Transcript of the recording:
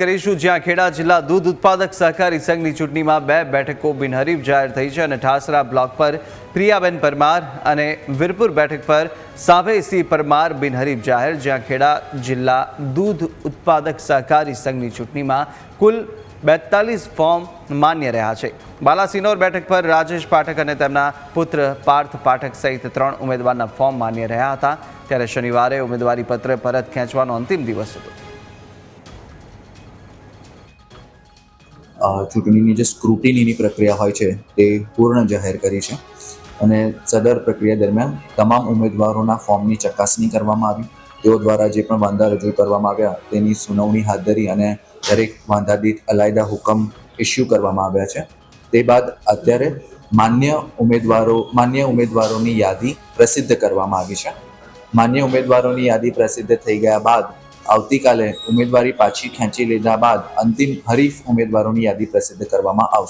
કરીશું, જ્યાં ખેડા જિલ્લા દૂધ ઉત્પાદક સહકારી સંઘની ચૂંટણીમાં બે બેઠકો બિનહરીફ જાહેર થઈ છે અને ઠાસરા બ્લોક પર પ્રિયાબેન પરમાર અને વીરપુર બેઠક પર સાભેસિંહ પરમાર બિનહરીફ જાહેર, જ્યાં ખેડા જિલ્લા દૂધ ઉત્પાદક સહકારી સંઘની ચૂંટણીમાં કુલ બેતાલીસ ફોર્મ માન્ય રહ્યા છે. બાલાસિનોર બેઠક પર રાજેશ પાઠક અને તેમના પુત્ર પાર્થ પાઠક સહિત ત્રણ ઉમેદવારના ફોર્મ માન્ય રહ્યા હતા. ત્યારે શનિવારે ઉમેદવારી પત્ર પરત ખેંચવાનો અંતિમ દિવસ હતો. ચૂંટણીની જે સ્ક્રુટિનીની પ્રક્રિયા હોય છે તે પૂર્ણ જાહેર કરી છે અને સદર પ્રક્રિયા દરમિયાન તમામ ઉમેદવારોના ફોર્મની ચકાસણી કરવામાં આવી. તેઓ દ્વારા જે પણ વાંધા રજૂ કરવામાં આવ્યા તેની સુનાવણી હાથ ધરી અને દરેક વાંધા દીઠ અલાયદા હુકમ ઇસ્યુ કરવામાં આવ્યા છે. તે બાદ અત્યારે માન્ય ઉમેદવારો, માન્ય ઉમેદવારોની યાદી પ્રસિદ્ધ કરવામાં આવી છે. માન્ય ઉમેદવારોની યાદી પ્રસિદ્ધ થઈ ગયા બાદ આવતીકાલે ઉમેદવારી પાછી ખેંચી લીધા બાદ અંતિમ હરીફ ઉમેદવારોની યાદી પ્રસિદ્ધ કરવામાં આવશે.